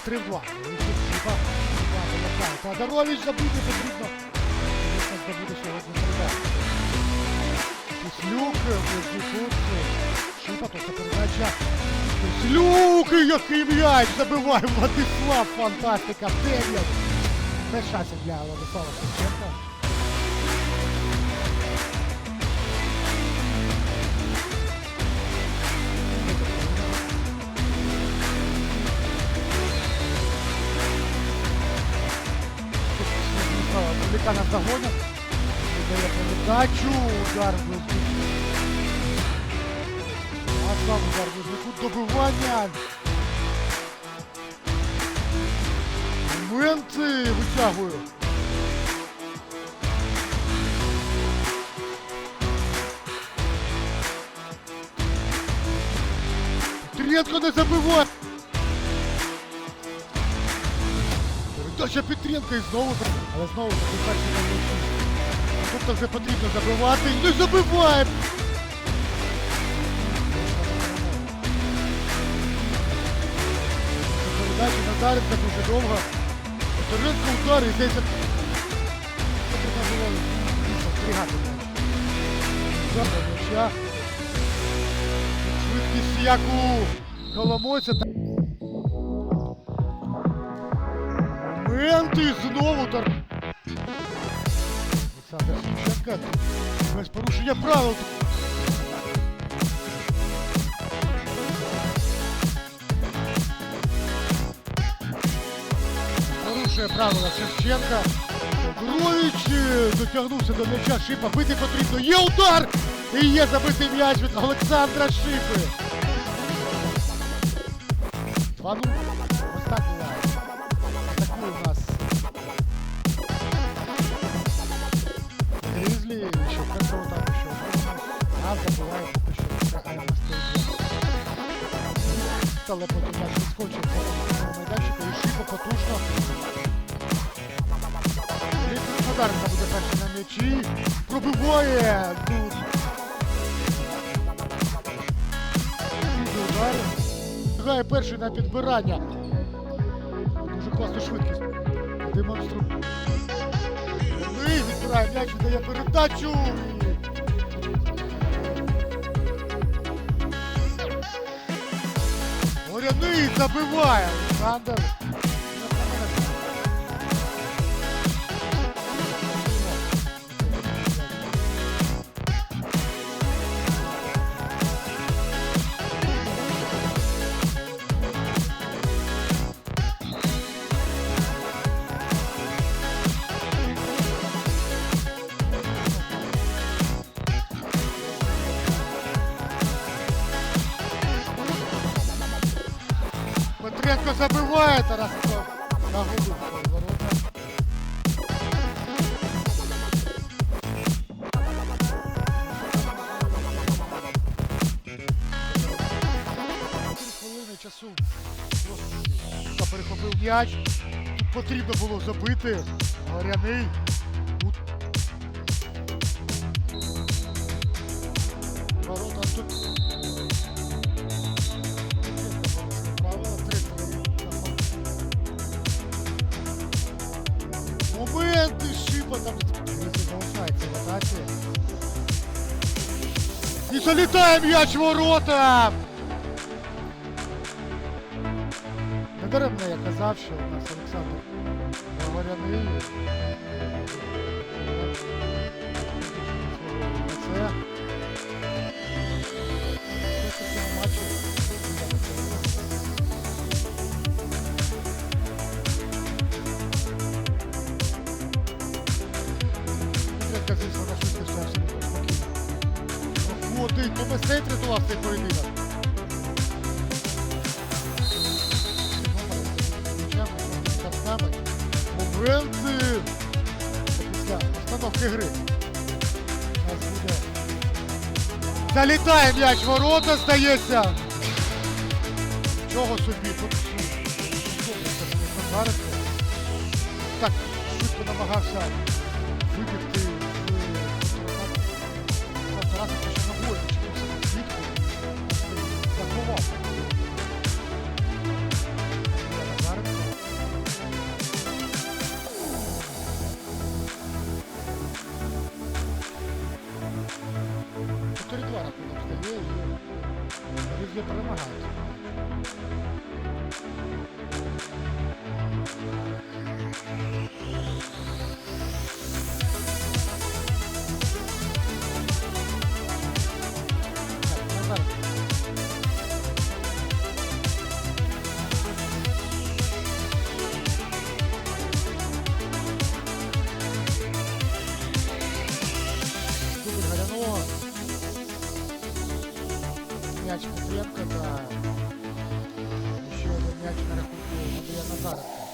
3 в 2. Тодорович забити потрібно. Звісно, здобути сьогодні середа. Кислюк, тобто передача. Кислюк, який м'яч забиває Владислав, фантастика, 9. Це шансів для Владислава Шевченка. Загонять. Віддає передачу. Удар близнюку. А сам удар близнюку. Добивання. Моменти витягую. Петренко не забиває. Передача Петренка і знову. Але знову перший на. Тобто вже потрібно забивати. Не забиває. Передача Назаренка дуже довго. Петренко удар і. Потрібно було зберігати. Швидкість як у Коломойця. І знову тор. Олександр Сімченка. Без порушення правил. Порушує правила Шевченка. Грович е, дотягнувся до м'яча Шипа. Бити потрібно. Є удар! І є забитий м'яч від Олександра Шипи. 2-0. Гризлі, ще першого там ще. А забуває поки що це Айна стоїть. Але потім м'яч відскочив по майданчику і Шипа потужно. Надаренка буде перший на м'ячі. Пробиває. Піде удар. Грає перший на підбирання. Дуже класну швидкість. Демонструє. І відбирає м'яч, віддає передачу. Горяний забиває. Олександр. Петренко забиває Тарасенко. На свої хвилини перехопив м'яч. Потрібно було забити. Горяний. Там залишається в атаці. І залітає м'яч ворота! Не даремно я казав, що у нас Олександр Говоряний. Це Петренка, звісно, на абсолютно спокійно. Ходить, ну без цей рятував цей поєдинок. Моменти остановки гри. Залітає м'яч ворота, здається. Чого собі? Тут зараз. Так, швидко намагався なんです。よ м'яч Кузенко та ще один на рахунку Андрія Назаренка.